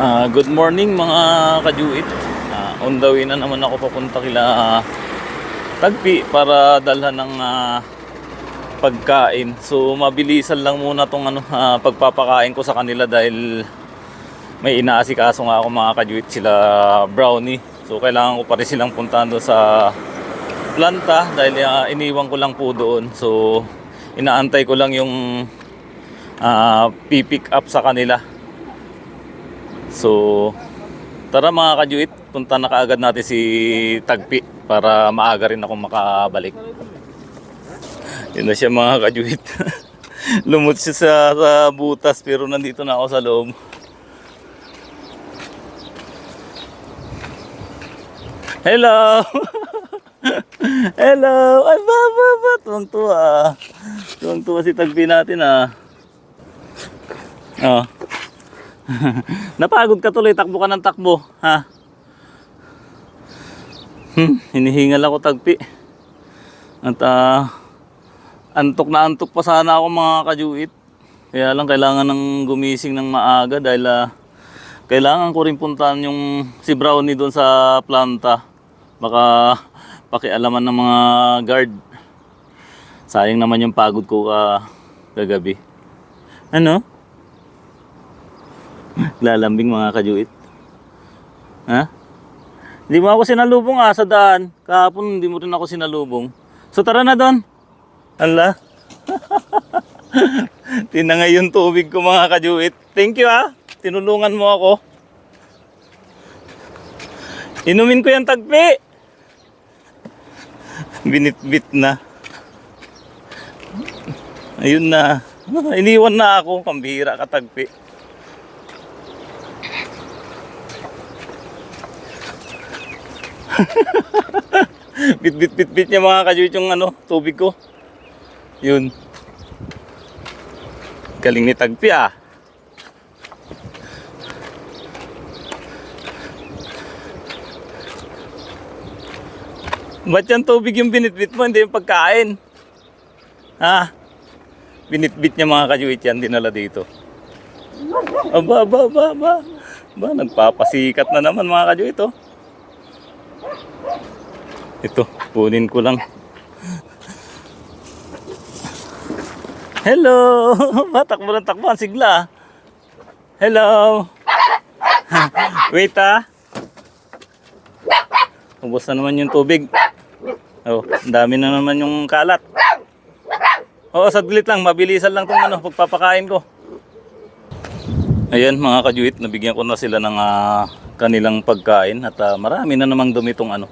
Ah, good morning mga kajuit. Ah, on the way na naman ako papunta kila ah, Tagpi para dalhan ng ah, pagkain. So mabilisan lang muna tong ano ah, pagpapakain ko sa kanila dahil may inaasikaso nga ako mga kajuit sila brownie. So kailangan ko pa rin silang puntahan doon sa planta dahil ah, iniwan ko lang po doon. So inaantay ko lang yung ah, pipick up sa kanila. So, tara mga kajuit, punta na kaagad natin si Tagpi para maaga rin ako makabalik. Yun na siya mga kajuit. Lumot siya sa, sa butas pero nandito na ako sa loob. Hello! Hello! Ay, ba, ba, ba? Tuwang-tuwa. Tuwang-tuwa si Tagpi natin ah. Oh. Napagod ka tuloy, takbo ka ng takbo, ha? Hmm, hinihingal ako tagpi. At ah, antok na antok pa sana ako mga kajuit. Kaya lang kailangan ng gumising ng maaga dahil ah, kailangan ko rin puntahan yung si Brownie doon sa planta. Baka pakialaman ng mga guard. Sayang naman yung pagod ko ka kagabi. Ano? Lalambing mga kajuit. Ha? Hindi mo ako sinalubong ah sa daan. Kahapon hindi mo rin ako sinalubong. So tara na doon. Ala. Tinangay yung tubig ko mga kajuit. Thank you ah. Tinulungan mo ako. Inumin ko yung tagpi. Binitbit na. Ayun na. Iniwan na ako. Pambihira ka tagpi. Bit bit bit bit niya mga kajuit yung ano, tubig ko. Yun. Galing ni Tagpi ah. Ba't yung tubig yung binitbit mo, hindi yung pagkain? Ha? Binitbit niya mga kajuit yan, dinala dito. Aba, aba, aba, aba. Ba, nagpapasikat na naman mga kajuit oh. Ito, kunin ko lang. Hello! Takbo ng takbo. Sigla. Hello! Wait ah. Ubus na naman yung tubig. Oh, dami na naman yung kalat. Oo, saglit lang. Mabilisan lang itong ano, pagpapakain ko. Ayan mga kajuit, nabigyan ko na sila ng ah, kanilang pagkain at ah, marami na namang dumi itong ano,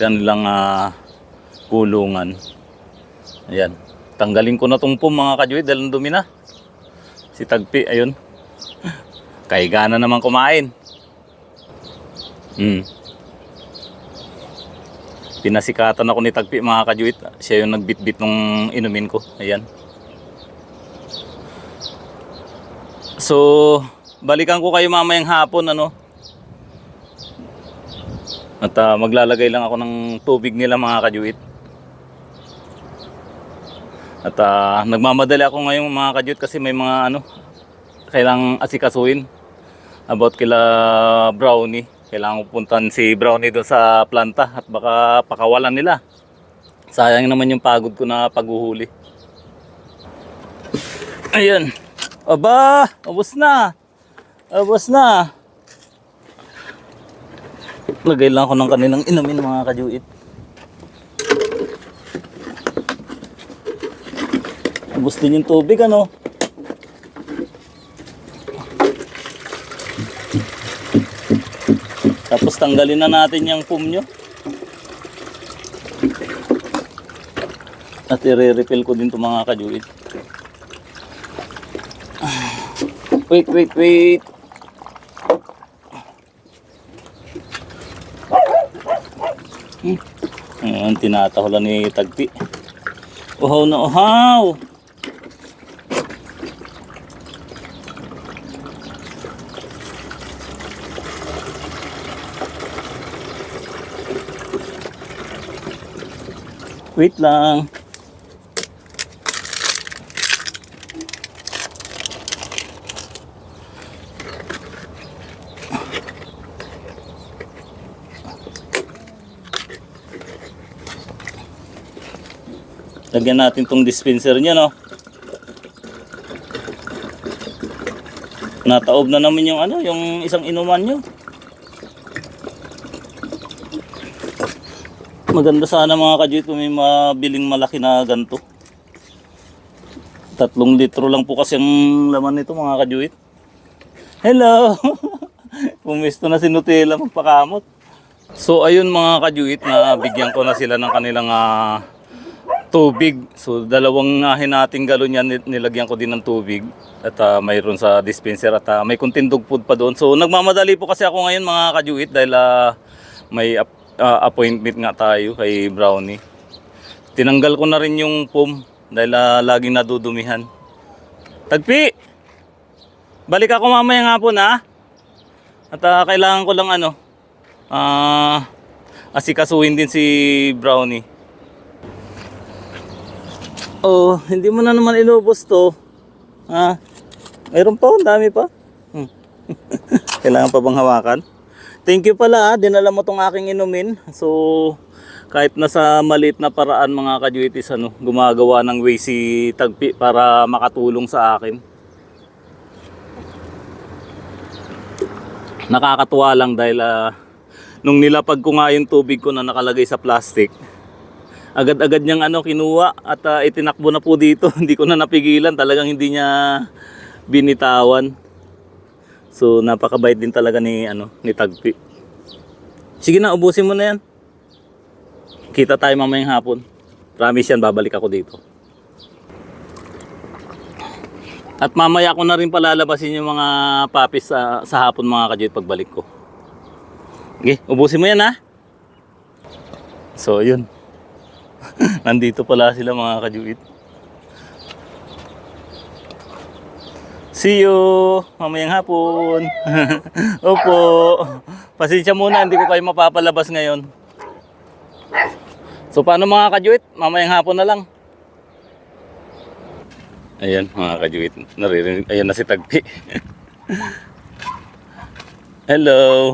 kanilang ah, kulungan. Ayan. Tanggalin ko na tong pum mga kajuit dahil ang dumi na. Si Tagpi, ayun. Kaiga na naman kumain. Hmm. Pinasikatan ako ni Tagpi mga kajuit. Siya yung nagbitbit nung inumin ko. Ayan. So, balikan ko kayo mamayang hapon ano. At ah, maglalagay lang ako ng tubig nila mga kajuit. At ah, nagmamadali ako ngayon mga kajuit kasi may mga ano kailangang asikasuin about kila Brownie. Kailangan ko puntan si Brownie doon sa planta at baka pakawalan nila. Sayang naman yung pagod ko na paghuhuli. Ayan. Aba, ubos na. Ubos na. Lagay lang ako ng kanilang inumin mga kajuit. Ubos din yung tubig ano. Tapos tanggalin na natin yung foam nyo. At i-refill ko din to mga kajuit. Wait, wait, wait. Hmm. Ayan, tinatahulan ni Tagpi. Uhaw na uhaw. Wait lang. Lagyan natin tong dispenser niya, no? Nataob na naman yung ano, yung isang inuman nyo. Maganda sana mga kajuit kung may mabiling malaki na ganito. Tatlong litro lang po kasi ang laman nito mga kajuit. Hello! Pumisto na si Nutella magpakamot. So ayun mga kajuit na bigyan ko na sila ng kanilang ah, tubig. So dalawang ahin nating galon yan nil- nilagyan ko din ng tubig. At ah, mayroon sa dispenser at ah, may kunting dog food pa doon. So nagmamadali po kasi ako ngayon mga kajuit dahil ah, may ah, appointment nga tayo kay Brownie. Tinanggal ko na rin yung foam dahil ah, laging nadudumihan. Tagpi! Balik ako mamaya nga po na. At ah, kailangan ko lang ano, ah, asikasuhin din si Brownie. Oh, hindi mo na naman inubos to. Ha? Mayroon pa, ang dami pa. Hmm. kailangan pa bang hawakan? Thank you pala, ah. dinala mo tong aking inumin. So, kahit nasa maliit na paraan mga kajuitis, ano, gumagawa ng way si Tagpi para makatulong sa akin. nakakatuwa lang dahil ah, nung nilapag ko nga yung tubig ko na nakalagay sa plastic, agad-agad niyang ano kinuha at ah, itinakbo na po dito. hindi ko na napigilan, talagang hindi niya binitawan. So napakabait din talaga ni ano ni Tagpi. Sige na, ubusin mo na yan. Kita tayo mamayang hapon. Promise yan, babalik ako dito. At mamaya ko na rin palalabasin yung mga papis sa, sa hapon mga kajit pagbalik ko. Okay, ubusin mo yan ha. So yun. Nandito pala sila mga kajuit. See you mamayang hapon. Opo. Pasensya muna, hindi ko kayo mapapalabas ngayon. So paano mga kajuit? Mamayang hapon na lang. Ayan mga kajuit, naririnig, ayan na si Tagpi. Hello.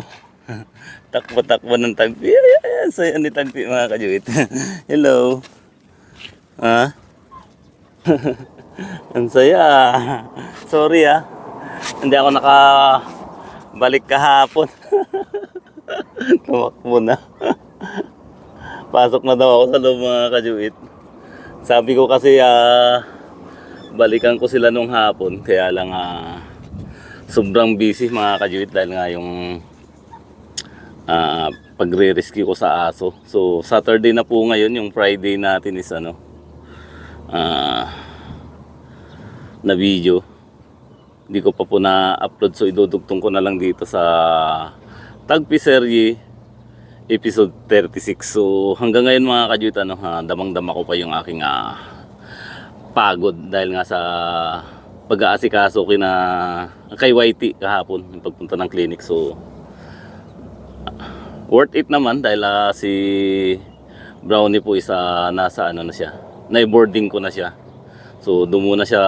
Takbo-takbo ng Tagpi. Ayan, ayan, saya ni Tagpi mga kajuit. Hello. Ha? Ang saya. Sorry ah. Hindi ako naka balik kahapon. Tumakbo na. Pasok na daw ako sa loob mga kajuit. Sabi ko kasi ah balikan ko sila nung hapon kaya lang ah, sobrang busy mga kajuit dahil nga yung ah, pagre-rescue ko sa aso. So Saturday na po ngayon yung Friday natin is ano ah, na video. Hindi ko pa po na-upload so idudugtong ko na lang dito sa Tagpi Serye episode 36 so hanggang ngayon mga kajuit ano, ha, damang-dama ko pa yung aking ah, pagod dahil nga sa pag-aasikaso kina kay YT kahapon yung pagpunta ng clinic. So worth it naman dahil ah, si Brownie po isa nasa ano na siya na-boarding ko na siya. So doon muna siya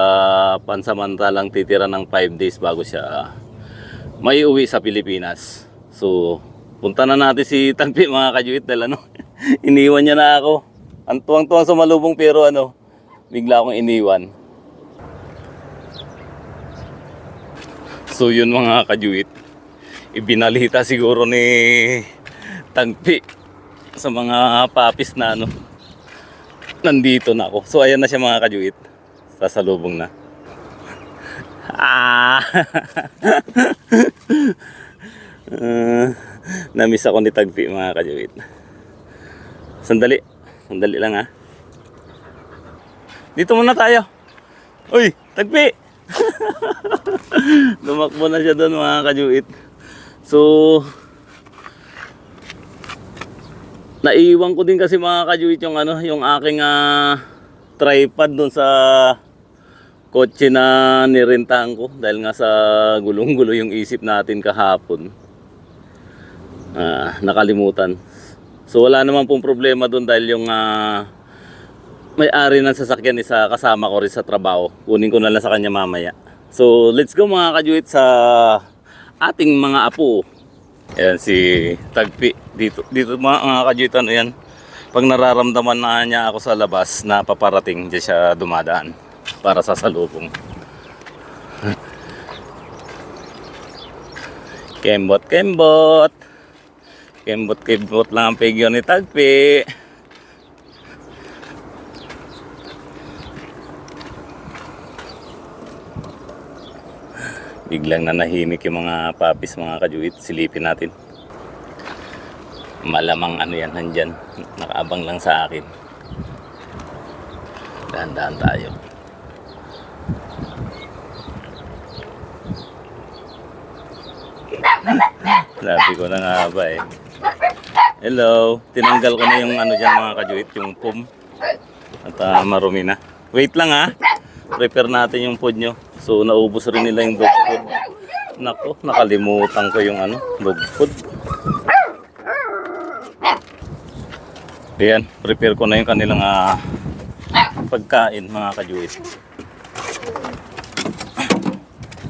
pansamantalang titira ng 5 days bago siya may uwi sa Pilipinas. So punta na natin si Tagpi mga kajuit dahil ano iniwan niya na ako. Ang tuwang-tuwang sumalubong pero ano bigla akong iniwan. So yun mga kajuit, ibinalita siguro ni Tagpi sa mga papis na ano, nandito na ako. So ayan na siya mga kajuit, sasalubong na. Ah! uh, namiss ako ni Tagpi mga kajuit. Sandali, sandali lang ha. Dito muna tayo. Uy, tagpi! Lumakbo na siya doon mga kajuit. So, naiwan ko din kasi mga kajuit yung ano, yung aking ah, tripod doon sa kotse na nirentahan ko dahil nga sa gulong-gulo yung isip natin kahapon. Ah, nakalimutan. So wala naman pong problema doon dahil yung ah, may-ari ng sasakyan isa kasama ko rin sa trabaho. Kunin ko na lang sa kanya mamaya. So, let's go mga kajuit sa ating mga apo. Ayan si Tagpi dito. Dito mga, mga kajuit ano yan. pag nararamdaman na niya ako sa labas na paparating, diyan siya dumadaan para sa salubong. Kembot, kembot. Kembot, kembot lang ang pigyo ni Tagpi. Biglang nanahimik yung mga papis, mga kajuit. Silipin natin. Malamang ano yan, nandyan. Nakaabang lang sa akin. Dahan-dahan tayo. Labi ko na nga ba eh. Hello. Tinanggal ko na yung ano dyan mga kajuit, yung pum. At ah, marumi na. Wait lang ha. Prepare natin yung food nyo. So naubos rin nila yung dog food. Nako, nakalimutan ko yung ano, dog food. Ayan, prepare ko na yung kanilang ah, pagkain mga kajuit.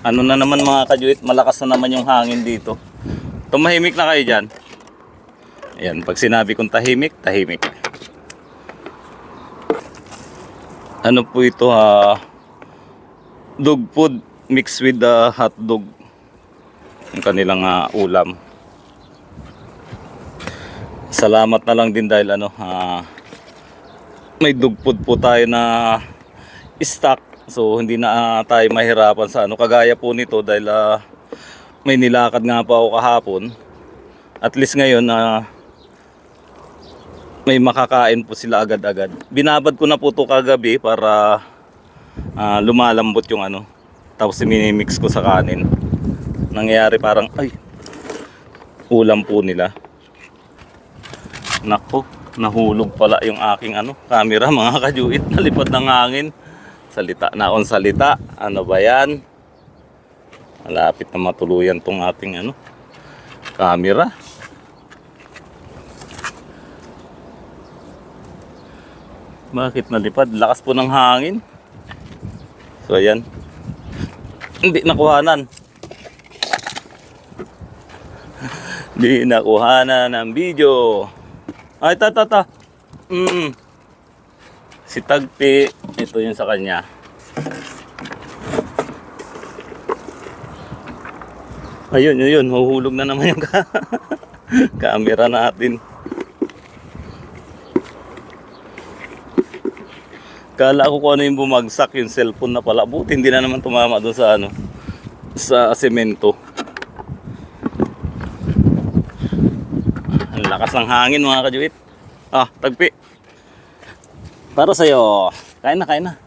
Ano na naman mga kajuit, malakas na naman yung hangin dito. Tumahimik na kayo dyan. Ayan, pag sinabi kong tahimik, tahimik. Ano po ito ha? Dog food mixed with the hot dog. Yung kanilang ah, ulam. Salamat na lang din dahil ano, ah, may dog food po tayo na stock. So hindi na ah, tayo mahirapan sa ano. Kagaya po nito dahil ah, may nilakad nga pa ako kahapon. At least ngayon na may makakain po sila agad-agad. Binabad ko na po to kagabi para ah, lumalambot yung ano. Tapos minimix ko sa kanin. Nangyayari parang ay ulam po nila. Nako, nahulog pala yung aking ano, camera mga kajuit. Nalipad ng hangin. Salita na on salita. Ano ba yan? Malapit na matuluyan tong ating ano, camera. Bakit nalipad? Lakas po ng hangin. So ayan. Hindi nakuhanan. Hindi nakuhanan ng video. Ay, ta, ta, ta. Mm. Si Tagpi, ito yung sa kanya. Ayun, yun, yun. Huhulog na naman yung camera natin. Kala ko kung ano yung bumagsak yung cellphone na pala. Buti hindi na naman tumama doon sa ano sa semento. Lakas ng hangin mga kajuit. Ah, tagpi. Para sa'yo. Kain na, kain na.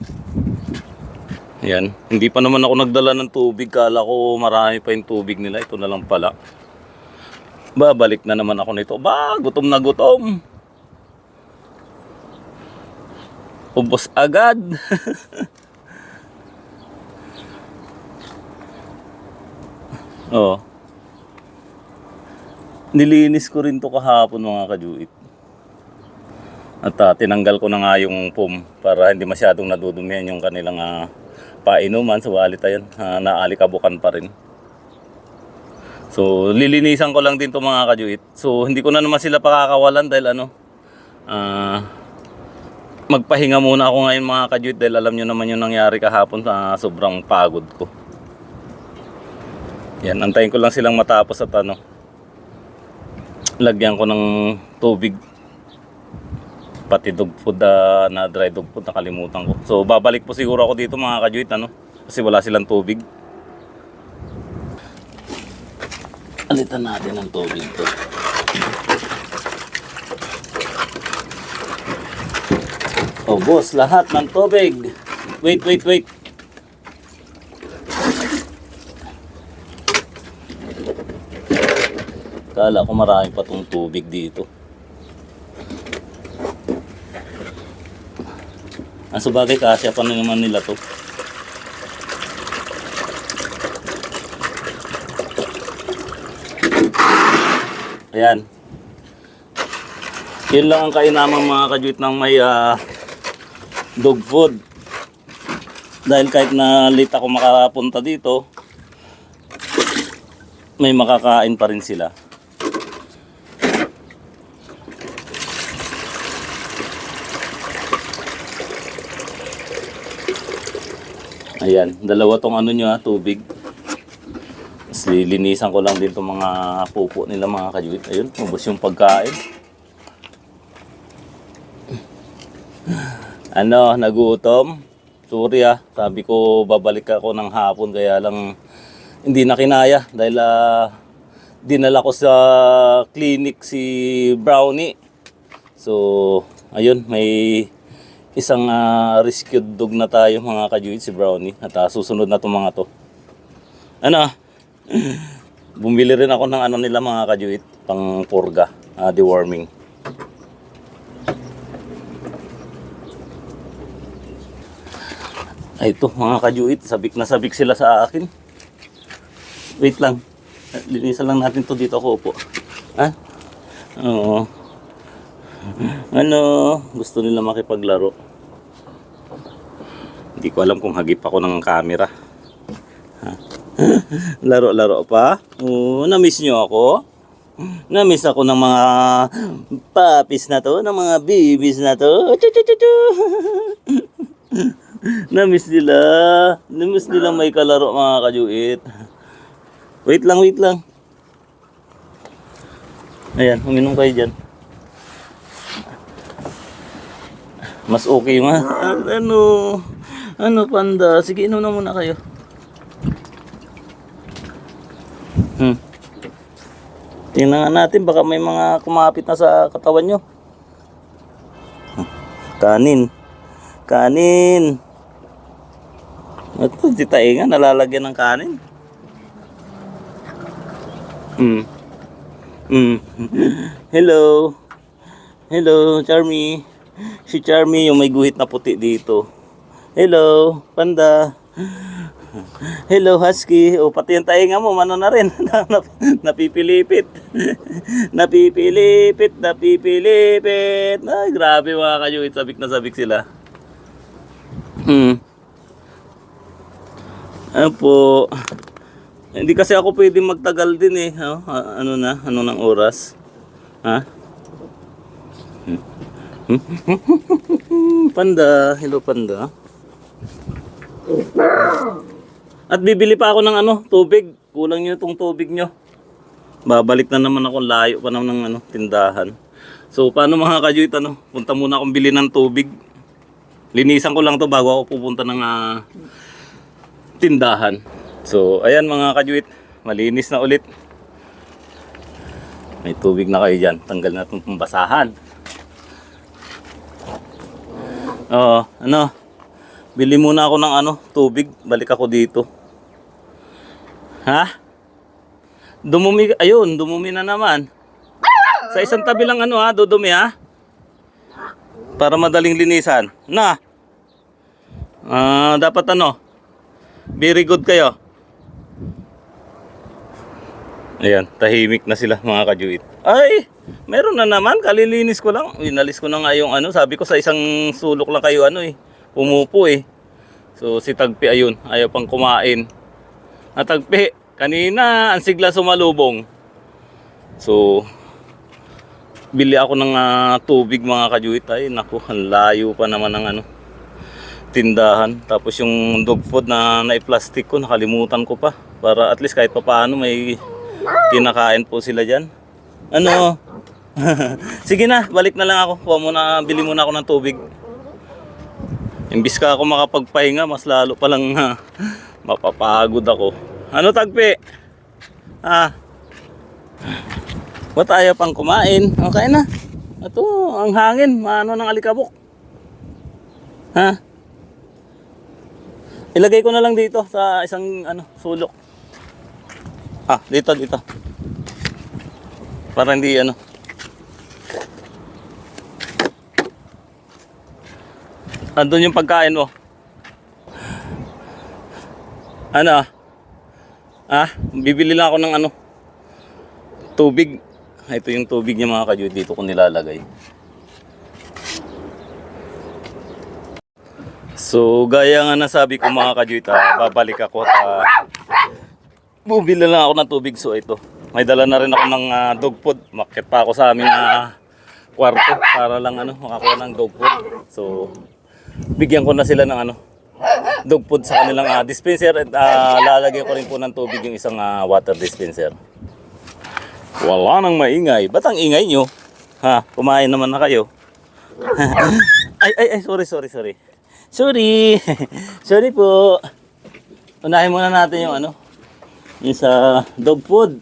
Yan. Hindi pa naman ako nagdala ng tubig. Kala ko marami pa yung tubig nila. Ito na lang pala. Babalik na naman ako nito. Ba, gutom na gutom. Ubos agad. oh. Nilinis ko rin to kahapon mga kajuit. At ah, tinanggal ko na nga yung pum para hindi masyadong nadudumihan yung kanilang ah, painuman. So alit ayun, ah, naalikabukan pa rin. So lilinisan ko lang din to mga kajuit. So hindi ko na naman sila pakakawalan dahil ano, ah, magpahinga muna ako ngayon mga kajuit dahil alam nyo naman yung nangyari kahapon sa sobrang pagod ko. Yan, antayin ko lang silang matapos at ano, lagyan ko ng tubig pati dog food ah, na dry dog food nakalimutan ko. So babalik po siguro ako dito mga kajuit ano kasi wala silang tubig. Alitan natin ang tubig to. Oh boss, lahat ng tubig. Wait, wait, wait. Kala ko marami pa tong tubig dito. Ang sabagay kasya pa na naman nila to. Ayan. Yun lang ang kainamang mga kajuit ng may ah, dog food. Dahil kahit na late ako makapunta dito, may makakain pa rin sila. Ayan, dalawa tong ano nyo ha, tubig. Tapos lilinisan ko lang din tong mga pupo nila mga kajuit. Ayun, ubos yung pagkain. Ano, nagutom? Sorry ah, sabi ko babalik ako ng hapon kaya lang hindi na kinaya dahil ah, dinala ko sa clinic si Brownie. So, ayun, may isang ah, rescued dog na tayo mga kajuit si Brownie at ah, susunod na itong mga to. Ano? Bumili rin ako ng ano nila mga kajuit pang purga, ah, deworming. Ay ito mga kajuit, sabik na sabik sila sa akin. Wait lang. Linisan lang natin to dito ako upo. Ha? Oo. Ano, gusto nila makipaglaro. Hindi ko alam kung hagip ako ng camera. Laro-laro pa? Oo, na-miss nyo ako? Na-miss ako ng mga papis na to, ng mga babies na to. Na-miss nila. Na-miss nila may kalaro mga kajuit. Wait lang, wait lang. Ayan, uminom kayo dyan. Mas okay nga. Ano? Ano panda? Sige, inom na muna kayo. Hmm. Tingnan natin, baka may mga kumapit na sa katawan nyo. Kanin. Kanin. Ito, di tayo nga, nalalagyan ng kanin. Hmm. Hmm. Hello. Hello, Charmy. Si Charmy yung may guhit na puti dito. Hello, panda. Hello, Husky. O, pati yung tainga mo, mano na rin. Nap- napipilipit. napipilipit, napipilipit. Ay, grabe mga kayuit. Sabik na sabik sila. Hmm. Ano po? Hindi kasi ako pwede magtagal din eh. Oh, ano na? Ano ng oras? Ha? panda. Hello, panda. At bibili pa ako ng ano, tubig. Kulang nyo itong tubig nyo. Babalik na naman ako layo pa naman ng ano, tindahan. So, paano mga kajuit, ano? Punta muna akong bili ng tubig. Linisan ko lang to bago ako pupunta ng ah, tindahan. So, ayan mga kajuit, malinis na ulit. May tubig na kayo dyan. Tanggal na itong pambasahan. Oo, ano? Bili muna ako ng ano, tubig. Balik ako dito. Ha? Dumumi, ayun, dumumi na naman. Sa isang tabi lang ano ha, dudumi ha. Para madaling linisan. Na. Ah, dapat ano? Very good kayo. Ayan, tahimik na sila mga kajuit. Ay, meron na naman, kalilinis ko lang. Inalis ko na nga yung ano, sabi ko sa isang sulok lang kayo ano eh. Umupo eh. So si Tagpi ayun, ayaw pang kumain. Ah, Tagpi, kanina ang sigla sumalubong. So, bili ako ng ah, tubig mga kajuit. Ay, naku, ang layo pa naman ng ano, tindahan. Tapos yung dog food na na-plastic ko, nakalimutan ko pa. Para at least kahit pa paano may kinakain po sila dyan. Ano? Sige na, balik na lang ako. Kuha muna, bili muna ako ng tubig. Imbis ka ako makapagpahinga, mas lalo palang ha, mapapagod ako. Ano tagpi? Ah. Ba't ayaw pang kumain? Okay na. Ito, ang hangin. Maano ng alikabok. Ha? Ilagay ko na lang dito sa isang ano, sulok. Ah, dito, dito. Para hindi ano. Andun yung pagkain mo. Ano? Ah, bibili lang ako ng ano. Tubig. Ito yung tubig niya mga kadyot. Dito ko nilalagay. So, gaya nga nasabi ko mga kadyot, ah, babalik ako at ah, bumili lang ako ng tubig. So, ito. May dala na rin ako ng ah, dog food. Makit pa ako sa aming ah, kwarto para lang ano, makakuha ng dog food. So, bigyan ko na sila ng ano, dog food sa kanilang ah, dispenser at ah, lalagyan ko rin po ng tubig yung isang ah, water dispenser. Wala nang maingay. Ba't ang ingay nyo? Ha, kumain naman na kayo. ay, ay, ay, sorry, sorry, sorry. Sorry. sorry po. Unahin muna natin yung ano, yung sa dog food.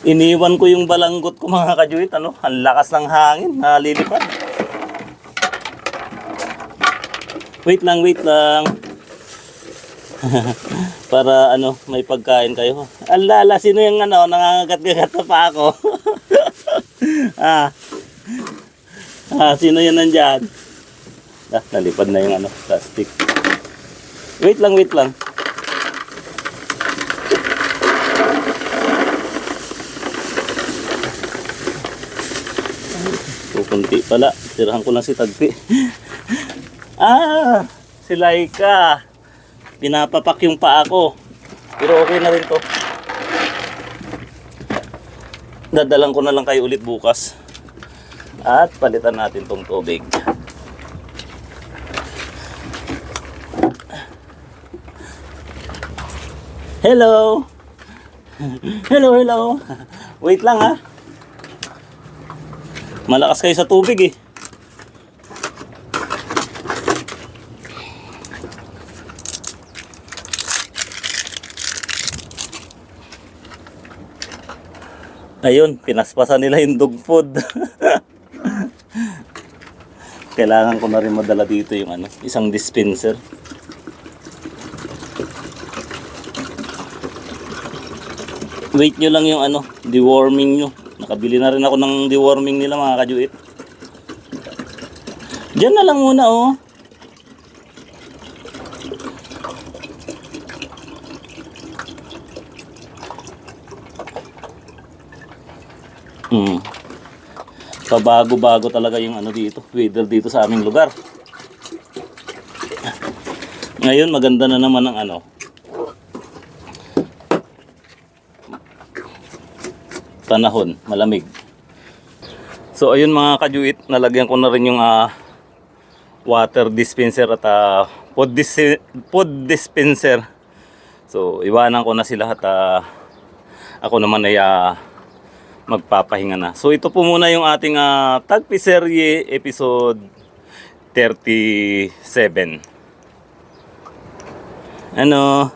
Iniwan ko yung balanggot ko mga kajuit, ano? Ang lakas ng hangin, nalilipad. Wait lang, wait lang. Para ano, may pagkain kayo. Alala, sino yung ano, nangangagat-gagat na pa ako? ah. ah, sino yan nandyan? Ah, nalipad na yung ano, plastic. Wait lang, wait lang. Pupunti pala. Tirahan ko lang si Tagpi. ah! Si Laika. Pinapapak yung paa ko. Pero okay na rin to. Dadalang ko na lang kayo ulit bukas. At palitan natin tong tubig. Hello! Hello, hello! Wait lang ha. Malakas kayo sa tubig eh. Ayun, pinaspasan nila yung dog food. Kailangan ko na rin madala dito yung ano, isang dispenser. Wait nyo lang yung ano, deworming nyo. Nakabili na rin ako ng deworming nila mga kajuit. Diyan na lang muna oh. Hmm. Pabago-bago talaga yung ano dito, weather dito sa aming lugar. Ngayon maganda na naman ang ano, panahon, malamig. So ayun mga kajuit, nalagyan ko na rin yung ah, water dispenser at ah, food, dis- food dispenser. So iwanan ko na sila at ah, ako naman ay ah, magpapahinga na. So ito po muna yung ating uh, Tagpiserye episode 37. Ano?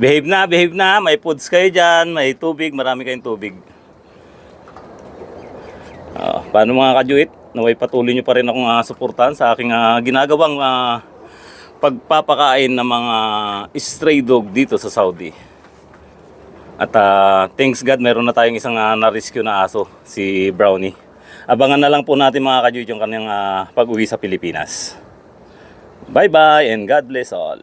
Behave na, behave na. May foods kayo dyan, may tubig, marami kayong tubig. Ah, paano mga kajuit? Naway patuloy nyo pa rin akong uh, suportahan sa aking ah, ginagawang ah, pagpapakain ng mga stray dog dito sa Saudi. At ah, thanks God, meron na tayong isang uh, na-rescue na aso, si Brownie. Abangan na lang po natin mga kajuit yung kanyang ah, pag-uwi sa Pilipinas. Bye-bye and God bless all.